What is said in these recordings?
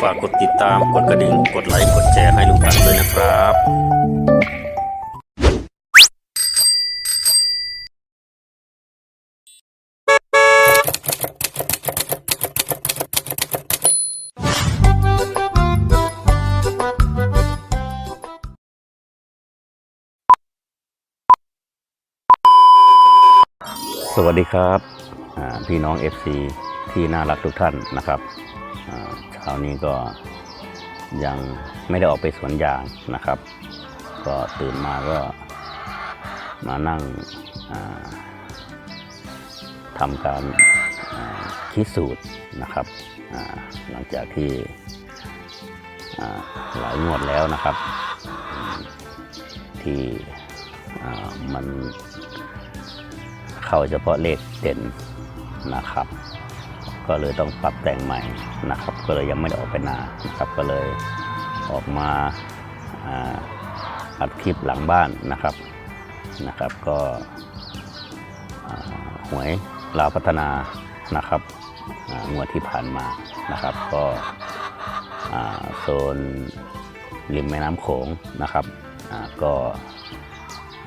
ฝากกดติดตาม กดกระดิ่ง กดไลค์ กดแชร์ให้ลุงตังด้วยนะครับสวัสดีครับ พี่น้อง FC ที่น่ารักทุกท่านนะครับ อ่าเช้านี้ก็ยังไม่ได้ออกไปสวนยางนะครับ ก็ตื่นมาก็มานั่งทำการคิดสูตรนะครับหลังจากที่หลายงวดแล้วนะครับ ที่มันเข้าเฉพาะเลขเด่นนะครับ ก็เลยต้องปรับแต่งใหม่นะครับ ก็เลยยังไม่ได้ออกไปนานะครับก็เลยออกมาอัดคลิปหลังบ้านนะครับนะครับ ก็หวยลาวพัฒนานะครับงวดที่ผ่านมานะครับ ก็โซนริมแม่น้ำโขงนะครับก็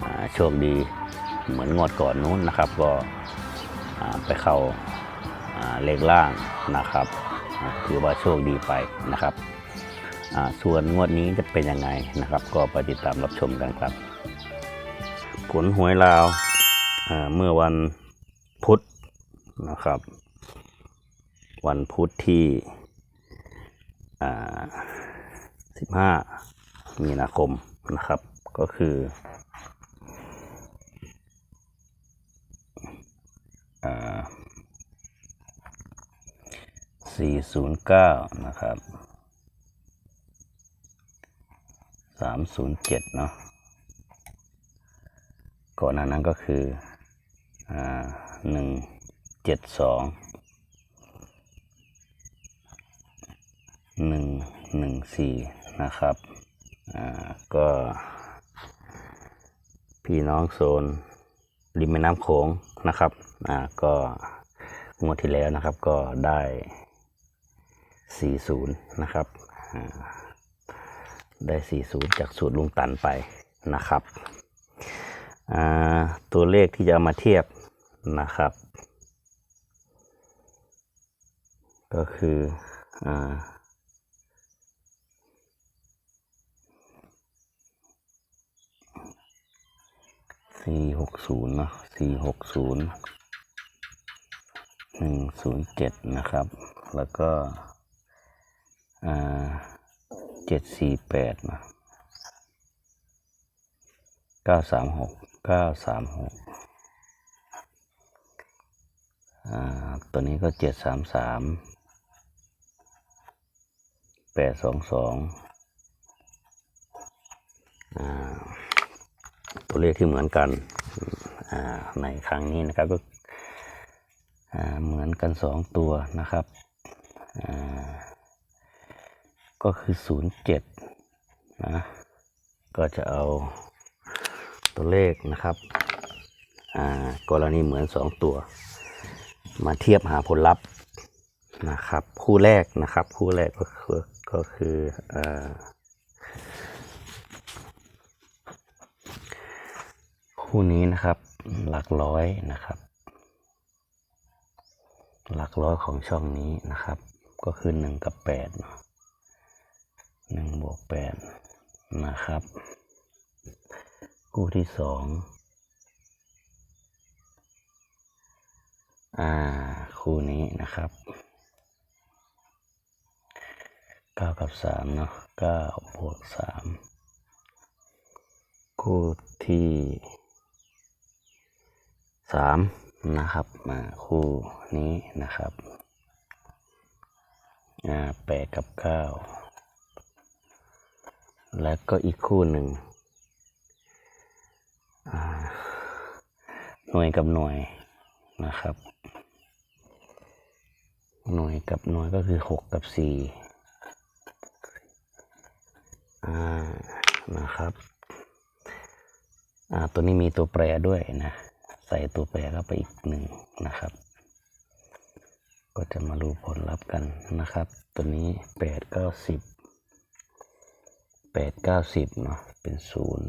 อ่าโชคดีเหมือนงวดก่อนนู้นนะครับ ก็ไปเข่า เลขล่างนะครับ ถือว่าโชคดีไปนะครับ ส่วนงวดนี้จะเป็นยังไงนะครับ ก็ไปติดตามรับชมกันครับ ผลหวยลาวเมื่อวันพุธนะครับ วันพุธที่ 15 มีนาคมนะครับ ก็คือ สี่ศูนย์เก้านะครับสามศูนย์เจ็ดเนาะก่อนหน้านั้นก็คืออ่าหนึ่งเจ็ดสองหนึ่งหนึ่งสี่นะครับอ่าก็พี่น้องโซนริมแม่น้ำโขงนะครับ อ่า ก็งวดที่แล้วนะครับ ก็ได้ 40 นะครับอ่าได้ 40 จากสูตรลุงตันไปนะครับ ตัวเลขที่จะเอามาเทียบนะครับ ก็คืออสี่หกศูนย์เนาะสี่หกศูนย์หนึ่งศูนย์เจ็ดนะครับ แล้วก็ เจ็ดสี่แปดนะเก้าสามหกเก้าสามหกอ่าตัวนี้ก็เจ็ดสามสามแปดสองสองอ่าตัวเลขที่เหมือนกันอ่าในครั้งนี้นะครับก็อ่าเหมือนกันสองตัวนะครับอ่า ก็คือศูนะ ก็จะเอาตัวเลขนะครับ อ่ากรณีเหมือนสองตัว มาเทียบหาผลลัพธ์นะครับ คู่แรกนะครับ คู่แรกก็คือก็คืออ่าคู่นี้นะครับ หลักร้อยนะครับ หลักร้อยของช่องนี้นะครับ ก็คือหนึ่งกับแปดเนาะ หนึ่งบวกแปดนะครับ คู่ที่สองอ่า คู่นี้นะครับเก้ากับสามเนาะเก้าบวกสามคู่ที่สามนะครับ มาคู่นี้นะครับ อ่าแปดกับเก้า แล้วก็อีกคู่หนึ่งหน่วยกับหน่วยนะครับ หน่วยกับหน่วยก็คือหกกับสี่นะครับตัวนี้มีตัวแปรด้วยนะ ใส่ตัวแปรเข้าไปอีกหนึ่งนะครับ ก็จะมาดูผลลัพธ์กันนะครับ ตัวนี้แปดเก้าสิบ แปดเก้าสิบเนาะเป็นศูนย์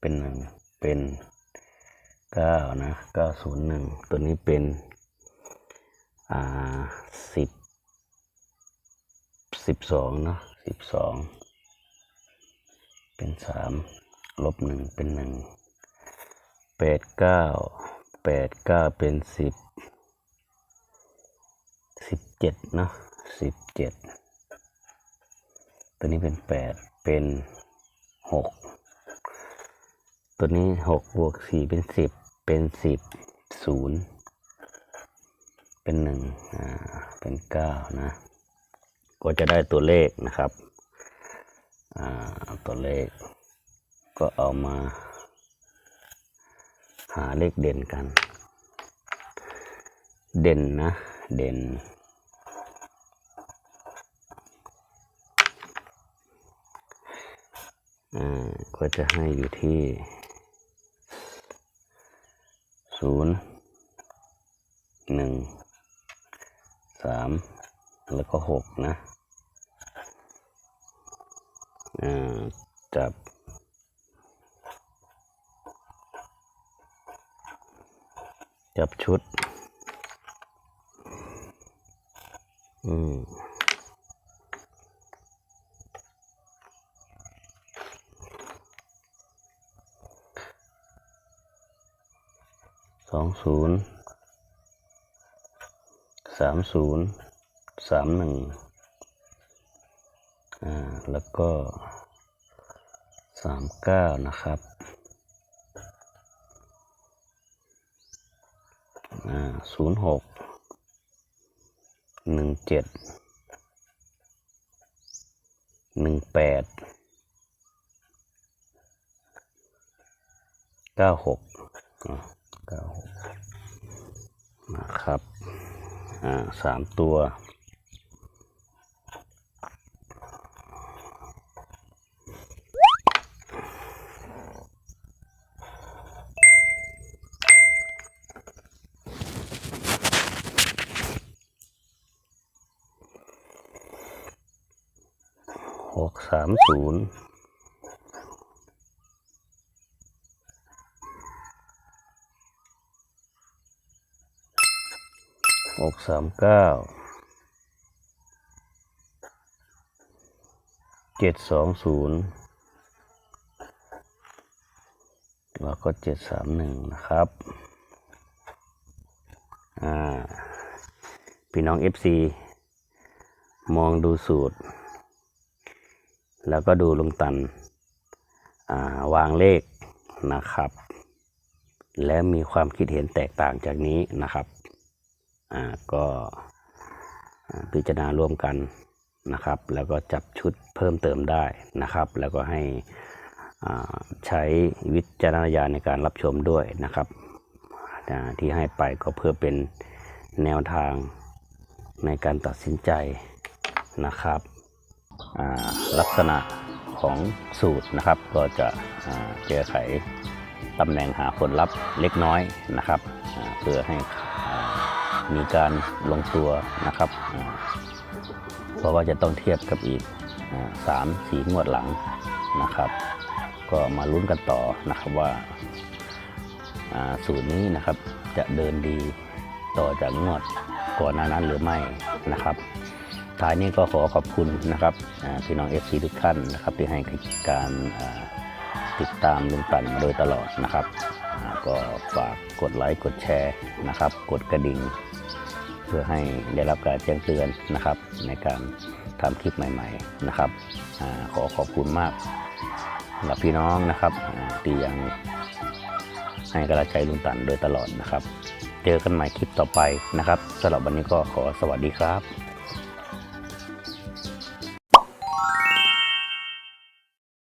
เป็นหนึ่งเป็นเก้านะเก้าศูนย์หนึ่งตัวนี้เป็นอ่าสิบสิบสองเนาะสิบสองเป็นสามลบหนึ่งเป็นหนึ่งแปดเก้าแปดเก้าเป็นสิบสิบเจ็ดเนาะสิบเจ็ด ตัวนี้เป็นแปดเป็นหกตัวนี้หกบวกสี่เป็นสิบเป็นสิบศูนย์เป็นหนึ่งอ่าเป็นเก้านะ ก็จะได้ตัวเลขนะครับอ่าตัวเลข ก็เอามาหาเลขเด่นกัน เด่นนะ เด่น อ่าก็จะให้อยู่ที่ศูนย์หนึ่งสามแล้วก็หกนะจับ จับชุด อืม สองศูนย์สามศูนย์สามหนึ่งอ่าแล้วก็สามเก้านะครับอ่าศูนย์หกหนึ่งเจ็ดหนึ่งแปดเก้าหกอ่า นะครับ อ่าสามตัวหกสามศูนย์ หกสามเก้าเจ็ดสองศูนย์แล้วก็เจ็ดสามหนึ่งนะครับ อ่า พี่น้อง FC มองดูสูตร แล้วก็ดูลงตัน อ่า วางเลขนะครับ และมีความคิดเห็นแตกต่างจากนี้นะครับ ก็พิจารณาร่วมกันนะครับ แล้วก็จับชุดเพิ่มเติมได้นะครับ แล้วก็ให้ใช้วิจารณญาณในการรับชมด้วยนะครับ ที่ให้ไปก็เพื่อเป็นแนวทางในการตัดสินใจนะครับลักษณะของสูตรนะครับ ก็จะแก้ไขตำแหน่งหาผลลัพธ์เล็กน้อยนะครับ เพื่อให้ มีการลงตัวนะครับ เพราะว่าจะต้องเทียบกับอีกอาสามสี่งวดหลังนะครับ ก็มาลุ้นกันต่อนะครับว่าสูตรนี้นะครับจะเดินดีต่อจากงวดก่อนหน้านั้นหรือไม่นะครับท้ายนี้ก็ขอขอบคุณนะครับพี่น้องเอฟซีทุกท่านนะครับที่ให้การติดตามลุงตันมาโดยตลอดนะครับ ก็ฝากกดไลค์กดแชร์นะครับ กดกระดิ่ง พื่อให้ได้รับการแจ้งเตือนนะครับ ในการทำคลิปใหม่ ๆนะครับอขอขอบคุณมากสำหรับพี่น้องนะครับที่ยังให้กำลังใจลุงตันโดยตลอดนะครับ เจอกันใหม่คลิปต่อไปนะครับสำหรับวันนี้ก็ขอสวัสดีครับ